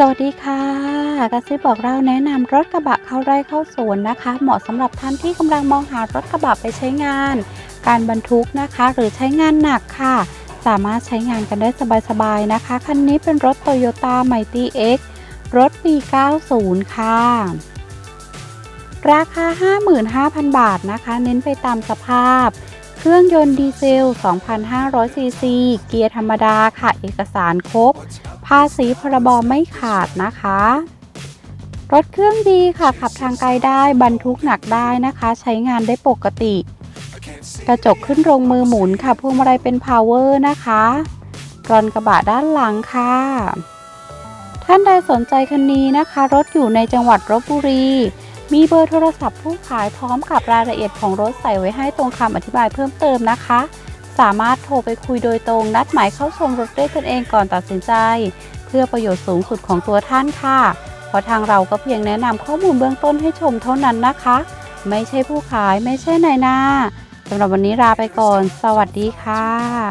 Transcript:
สวัสดีค่ะกระซิบบอกเราแนะนำรถกระบะเข้าไร่เข้าสวนนะคะ เหมาะสำหรับท่านที่กำลังมองหารถกระบะไปใช้งาน การบรรทุกนะคะ หรือใช้งานหนักค่ะ สามารถใช้งานกันได้สบายๆนะคะ คันนี้เป็นรถ Toyota Mighty X รถปี 90 ค่ะ ราคา 55,000 บาทนะคะ เน้นไปตามสภาพ เครื่องยนต์ดีเซล 2,500ซีซี เกียร์ธรรมดาค่ะ เอกสารครบ ภาษีพรบไม่ขาดนะคะ รถเครื่องดีค่ะขับทางไกลได้บรรทุกหนักได้นะคะ ใช้งานได้ปกติ กระจกขึ้นลงมือหมุนค่ะพวงมาลัยเป็นพาวเวอร์นะคะกรอนกระบะด้านหลังค่ะท่านใดสนใจคันนี้นะคะ รถอยู่ในจังหวัดลบบุรี มีเบอร์โทรศัพท์ผู้ขายพร้อมกับรายละเอียดของรถใส่ไว้ให้ตรงคำอธิบายเพิ่มเติมนะคะ สามารถโทรไปคุยโดยตรง นัดหมายเข้าชมรถด้วยตนเองก่อนตัดสินใจ เพื่อประโยชน์สูงสุดของตัวท่านค่ะ เพราะทางเราก็เพียงแนะนำข้อมูลเบื้องต้นให้ชมเท่านั้นนะคะ ไม่ใช่ผู้ขายไม่ใช่นายหน้าสำหรับวันนี้ลาไปก่อน สวัสดีค่ะ